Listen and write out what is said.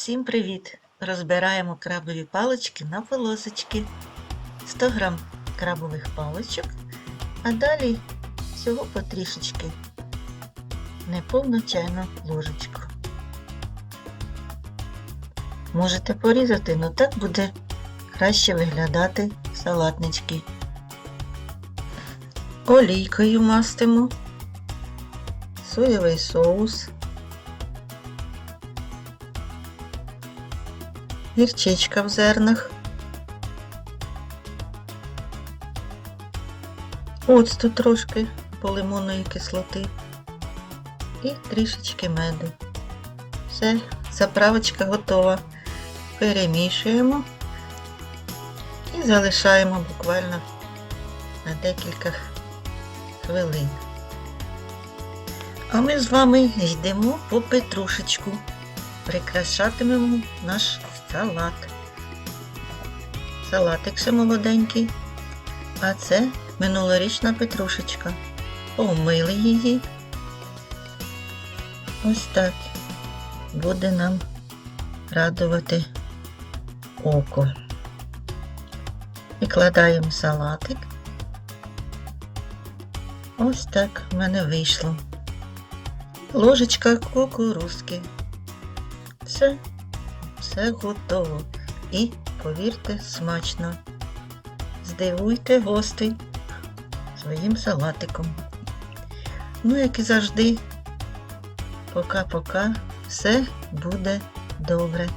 Всім привіт! Розбираємо крабові палички на полосочки. 100 грам крабових паличок, а далі всього потрішечки. Неповну чайну ложечку. Можете порізати, але так буде краще виглядати салатнички. Олійкою мастимо, соєвий соус. Гірчичка в зернах, оцту трошки по лимонної кислоти і трішечки меду. Все, заправочка готова. Перемішуємо і залишаємо буквально на декілька хвилин. А ми з вами йдемо по петрушечку. Прикрашатимемо наш салат. Салатик ще молоденький. А це минулорічна петрушечка. Помили її. Ось так. Буде нам радувати око. Викладаємо салатик. Ось так в мене вийшло. Ложечка кукурузки. Все, все готово. І, повірте, смачно. Здивуйте гостей своїм салатиком. Ну, як і завжди, пока-пока, все буде добре.